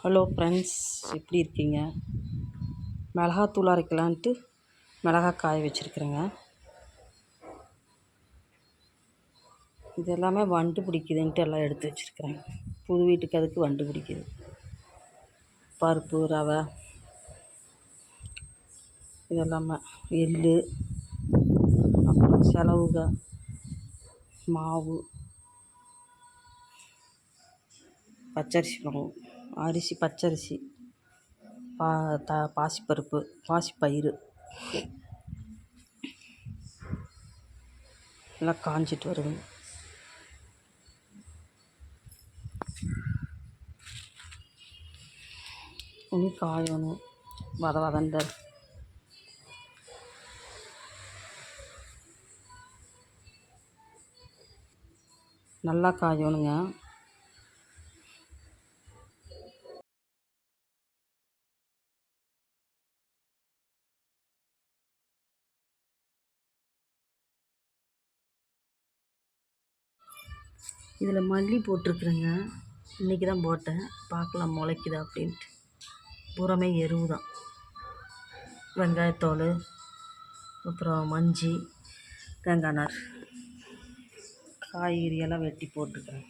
Hello friends எப்படி இருக்கீங்க? மிளகாத்தூள் அரைக்கலான்ட்டு மிளகா காய வச்சுருக்குறேங்க. இது எல்லாமே வண்டு பிடிக்குதுன்ட்டு எல்லாம் எடுத்து வச்சுருக்குறேன். புது வீட்டுக்கு அதுக்கு வண்டு பிடிக்குது. பருப்பு ரவை இது எல்லாமே எள் அப்புறம் செலவுக மாவு பச்சரிசி மாவு. அரிசி பச்சரிசி பா த பாசிப்பருப்பு பாசிப்பயிறு. எல்லாம் காஞ்சிட்டு வருது. இனி காயணும். வத வதந்த நல்லா காயணுங்க. இதில் மல்லி போட்டிருக்குறேங்க. இன்றைக்கி தான் போட்டேன். பார்க்கலாம் முளைக்குதா அப்படின்ட்டு. பூராமே எருவு தான். வெங்காயத்தோல் அப்புறம் மஞ்சி தேங்காய் நார் காய்கறியெல்லாம் வெட்டி போட்டிருக்குறேன்.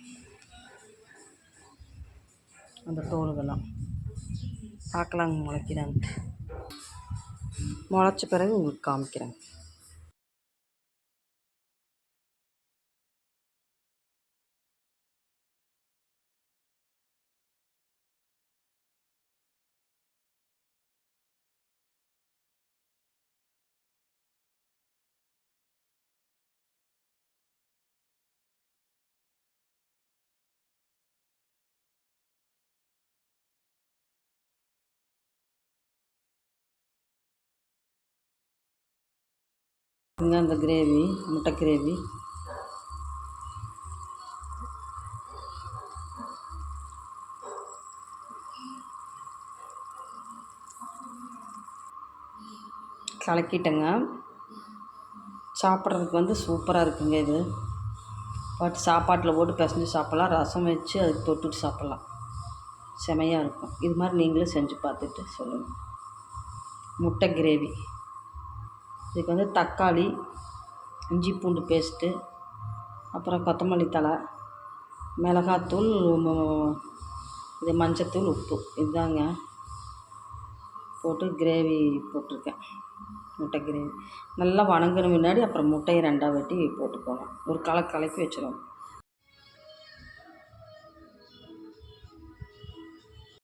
அந்த தோலுகெல்லாம் பார்க்கலாங்க முளைக்குதான்ட்டு. முளைச்ச பிறகு உங்களுக்கு காமிக்கிறேன் இங்கே அந்த கிரேவி முட்டை கிரேவி கலக்கிட்டேங்க. சாப்பிட்றதுக்கு வந்து சூப்பராக இருக்குங்க இது. பட் சாப்பாட்டில் போட்டு பிசைஞ்சு சாப்பிட்லாம். ரசம் வச்சு அதுக்கு தொட்டுட்டு சாப்பிட்லாம். செமையாக இருக்கும். இது மாதிரி நீங்களும் செஞ்சு பார்த்துட்டு சொல்லுங்கள் முட்டை கிரேவி இதுக்கு வந்து தக்காளி இஞ்சி பூண்டு பேஸ்ட்டு அப்புறம் கொத்தமல்லி தழை மிளகாத்தூள் இது மஞ்சத்தூள் உப்பு. இதுதாங்க போட்டு கிரேவி போட்டிருக்கேன். முட்டை கிரேவி நல்லா வணங்கின முன்னாடி அப்புறம் முட்டையை ரெண்டாக வெட்டி போட்டுக்கோணும் ஒரு கலக்கு கலக்கி வச்சிடணும்